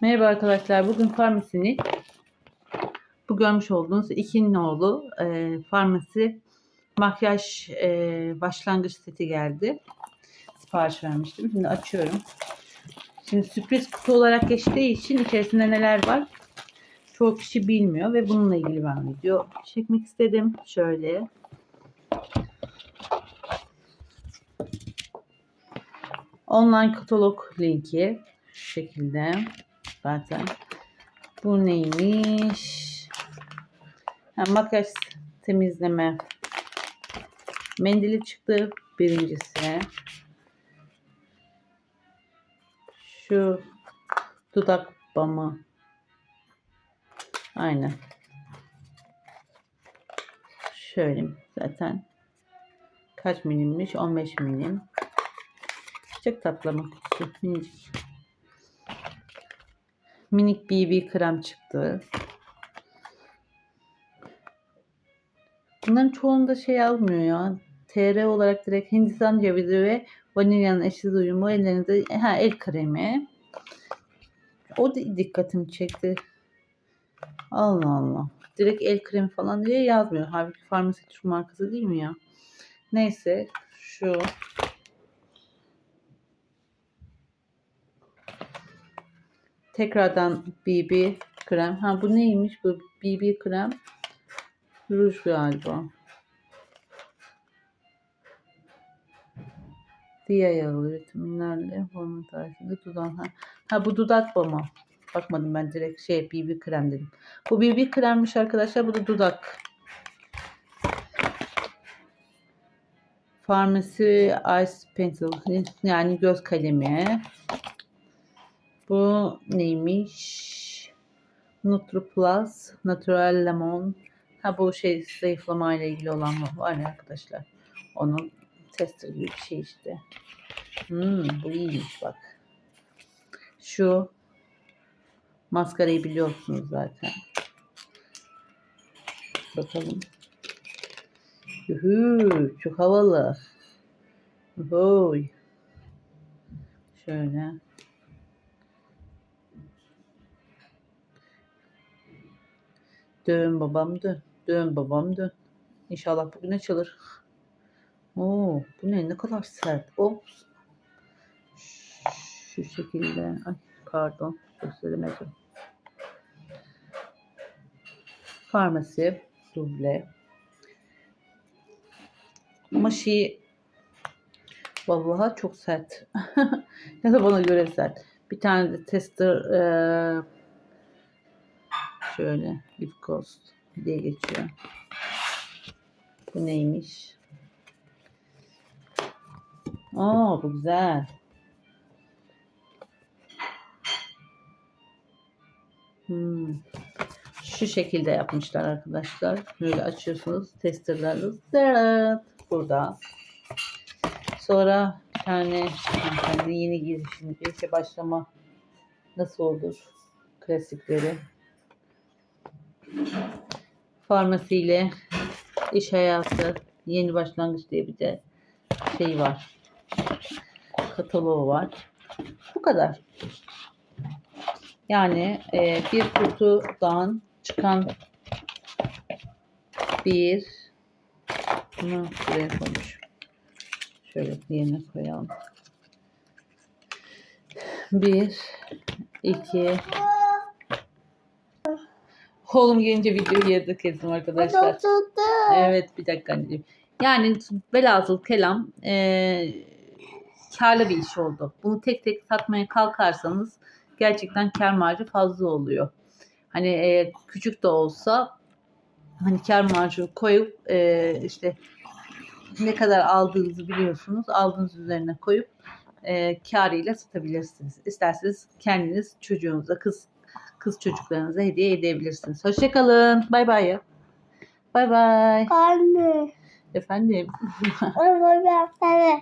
Merhaba arkadaşlar. Bugün farmasinin bu görmüş olduğunuz iki nolu e, farmasi makyaj e, başlangıç seti geldi. Sipariş vermiştim. Şimdi açıyorum. Şimdi sürpriz kutu olarak geçtiği için içerisinde neler var çoğu kişi bilmiyor ve bununla ilgili ben video çekmek istedim. Şöyle. Online katalog linki şekilde zaten. Bu neymiş? Ha, makyaj temizleme mendili çıktı birincisi. Şu dudak balmı. Aynen. Şöyle zaten kaç milimmiş? 15 milim. Çok tatlı mı? Minicik. Minik BB krem çıktı. Bunların çoğunda şey almıyor ya. TR olarak direkt Hindistan cevizi ve vanilyanın eşsiz uyumu ellerinde ha, el kremi. O da dikkatimi çekti. Allah Allah. Direkt el kremi falan diye yazmıyor. Halbuki farmasi Türk markası değil mi ya? Neyse şu tekrardan BB krem. Ha bu neymiş bu BB krem? Ruj galiba. Diye yağlı vitaminlerle hormon tarifinde dudak. Ha. ha bu dudak balmı. Bakmadım ben direkt şey BB krem dedim. Bu BB kremmiş arkadaşlar. Bu da dudak. Pharmacy Ice Pencil yani göz kalemi. Bu neymiş? Nutri Plus Natural Lemon. Ha bu şey zayıflama ile ilgili olan? Var ya arkadaşlar. Onun tester gibi bir şey işte. Hmm, bu iyiymiş bak. Şu maskarayı biliyorsunuz zaten. Bakalım. Yuhu, çok havalı. Oy. Şöyle. Dön babam dön. Dön babam dön. İnşallah bugün açılır. Oo, bu ne? Ne kadar sert. Ops. Şu şekilde. Ay pardon. Gösteremedim. Farmasi. Duble. Ama şey vallahi çok sert. ya da bana göre sert. Bir tane de tester eee Şöyle lip ghost diye geçiyor. Bu neymiş? Aa bu güzel. Hmm. Şu şekilde yapmışlar arkadaşlar. Böyle açıyorsunuz testerlerle. Zırt burada. Sonra bir yani yeni girişim, işe başlama nasıl olur? Klasikleri farmasiyle iş hayatı yeni başlangıç diye bir de şey var. Kataloğu var. Bu kadar. Yani e, bir kutudan çıkan bir bunu buraya koymuş. Şöyle yerine koyalım. Bir, iki, Oğlum gelince videoyu yarıda kestim arkadaşlar. Evet bir dakika anneciğim. Yani velhasıl kelam e, karlı bir iş oldu. Bunu tek tek satmaya kalkarsanız gerçekten kar marjı fazla oluyor. Hani e, küçük de olsa hani kar marjı koyup e, işte ne kadar aldığınızı biliyorsunuz. Aldığınız üzerine koyup e, karıyla satabilirsiniz. İsterseniz kendiniz çocuğunuza kız kız çocuklarınıza hediye edebilirsiniz. Hoşçakalın. Bay bay. Bay bay. Anne. Efendim. Anne.